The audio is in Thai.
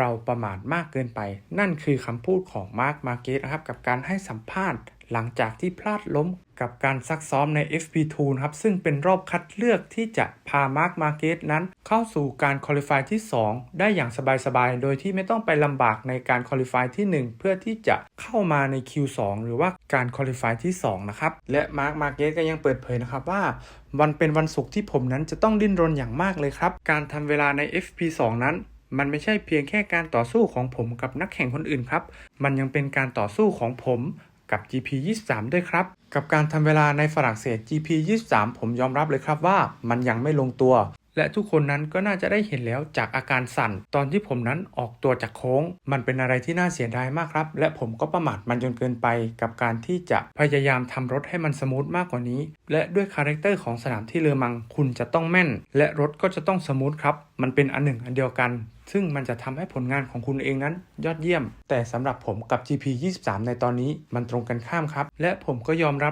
เราประมาทมากเกินไป นั่นคือคำพูดของมาร์คมาเกตนะครับกับการให้สัมภาษณ์ หลังจากที่พลาดล้มกับการซักซ้อมใน FP2 นะครับ ซึ่งเป็นรอบคัดเลือกที่จะพามาร์คมาเกตนั้น เข้าสู่การคอลิฟายที่ 2 ได้อย่างสบายๆ โดยที่ไม่ต้องไปลำบากในการคอลิฟายที่ 1 เพื่อที่จะเข้ามาใน Q2 หรือว่าการคอลิฟายที่ 2 นะครับ และมาร์คมาเกตก็ยังเปิดเผยนะครับว่า วันเป็นวันศุกร์ที่ผมนั้นจะต้องดิ้นรนอย่างมากเลยครับ การทำเวลาใน FP2 นั้น มันไม่ใช่เพียงแค่การต่อสู้ของผมกับนักแข่งคนอื่นครับ มันยังเป็นการต่อสู้ของผมกับ GP 23 ด้วยครับ กับการทำเวลาในฝรั่งเศส GP 23 ผมยอมรับเลยครับว่ามันยังไม่ลงตัว และทุกคนนั้นก็น่าจะได้เห็นแล้วจากอาการสั่น ตอนที่ผมนั้นออกตัวจากโค้ง มันเป็นอะไรที่น่าเสียดายมากครับ และผมก็ประมาทมันจนเกินไป กับการที่จะพยายามทำรถให้มันสมูทมากกว่านี้ และด้วยคาแรคเตอร์ของสนามที่เลอมังคุณจะต้องแม่น และรถก็จะต้องสมูทครับ มันเป็นอันหนึ่งอันเดียวกัน ซึ่งมันจะทำให้ผลงานของคุณเองนั้น ยอดเยี่ยม แต่สำหรับผมกับ GP 23 ในตอนนี้มันตรงกันข้ามครับ และผมก็ยอมรับ